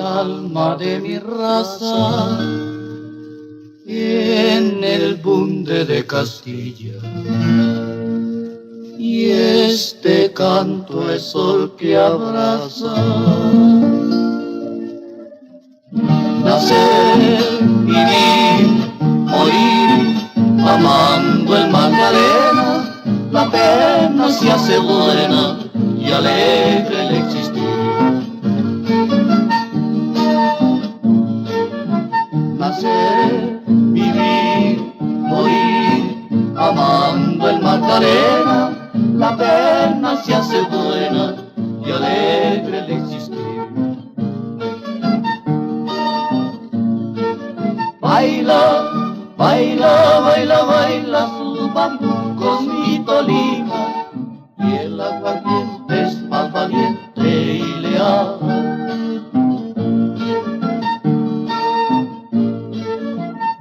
alma de mi raza en el bunde de Castilla. Y este canto es sol que abraza. Nacer, vivir, morir, amando el Magdalena, la pena se hace buena y alegre el existir. La pena se hace buena y alegre el existir. Baila, baila, baila, baila su bambuco, mi tolima, y el aguardiente es más valiente y leal.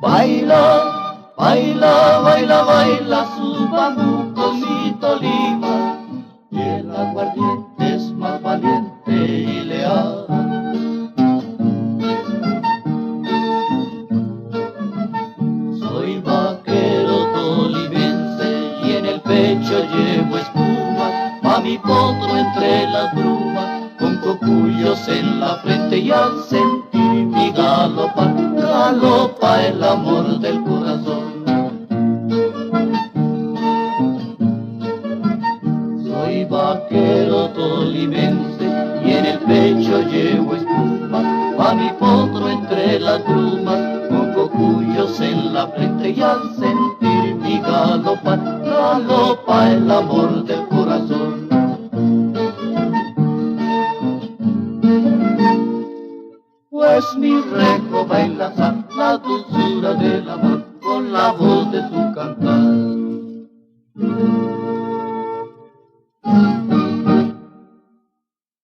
Baila, baila, baila, baila su bambuco, mi tolima, y el aguardiente es más valiente y leal. Soy vaquero tolimense y en el pecho llevo espuma, pa' mi potro entre las brumas, con cocuyos en la frente y al sentir mi galopa, galopa el amor vaquero tolimense y en el pecho llevo espuma, pa' mi potro entre las brumas, con cocuyos en la frente y al sentir mi galopa, galopa el amor del corazón. Pues mi reco baila la dulzura del amor con la voz de su cantar.